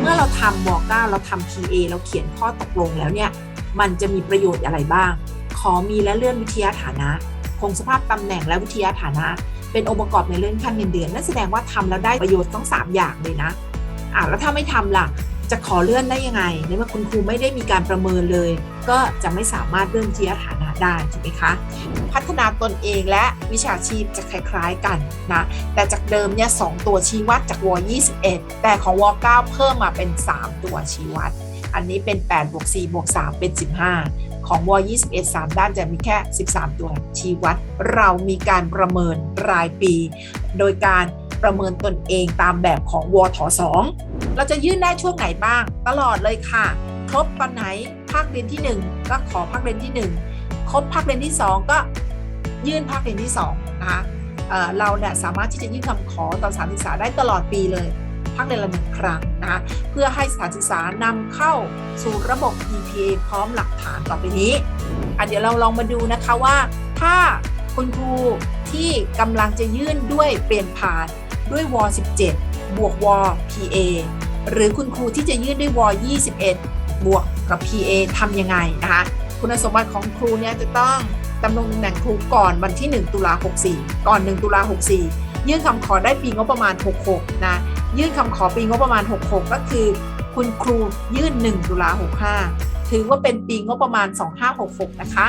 เมื่อเราทำวอก้าเราทำ PA เราเขียนข้อตกลงแล้วเนี่ย มันจะมีประโยชน์อะไรบ้าง ขอมีและเลื่อนวิทยาฐานะ คงสภาพตำแหน่งและวิทยาฐานะ เป็นองค์ประกอบในเรื่องขั้นเงินเดือน นั่นแสดงว่าทำแล้วได้ประโยชน์ต้องสามอย่างเลยนะอะแล้วถ้าไม่ทำล่ะ จะขอเลื่อนได้ยังไงในเมื่อคุณครูไม่ได้มีการประเมินเลย ก็จะไม่สามารถเลื่อนทยาฐานะได้ถูกไหมคะ พัฒนาตนเองและวิชาชีพจะคล้ายๆกันนะแต่จากเดิมเนี่ยสตัวชี้วัดจากว21 แต่ของว9เพิ่มมาเป็น 3 ตัวชี้วัด อันนี้เป็น8บวก4บวก3เป็น 15 ของว21 3 ด้านจะมีแค่ 13 ตัวชี้วัด เรามีการประเมินรายปี โดยการประเมินตนเองตามแบบของวท2 เราจะยื่นได้ช่วงไหนบ้าง ตลอดเลยค่ะ ครบตอนไหนภาคเรียนที่ 1 ก็ขอภาคเรียนที่ 1 ครบภาคเรียนที่ 2 ก็ยื่นภาคเรียนที่2นะคะเเราเนี่ยสามารถที่จะยื่นคำขอต่อสถานศึกษาได้ตลอดปีเลยภาคเรียนละหนึ่งครั้งนะคะเพื่อให้สถานศึกษานำเข้าสู่ระบบ EPA พร้อมหลักฐานต่อไปนี้อะเดี๋ยวเราลองมาดูนะคะว่า ถ้าคุณครูที่กำลังจะยื่นด้วยเปลี่ยนผ่านด้วยว 17 บวกว PA หรือคุณครูที่จะยื่นด้วยว21 บวกกับ PA ทำยังไงนะคะ คุณสมบัติของครูเนี่ยจะต้องดำรงตำแหน่งครูก่อนวันที่ 1 ตุลา64 ก่อน 1 ตุลา64 ยื่นคำขอได้ปีงบประมาณ 66 นะ ยื่นคำขอปีงบประมาณ 66 ก็คือ คุณครูยื่น 1 ตุลา65 ถือว่าเป็นปีงบประมาณ 2566 นะคะ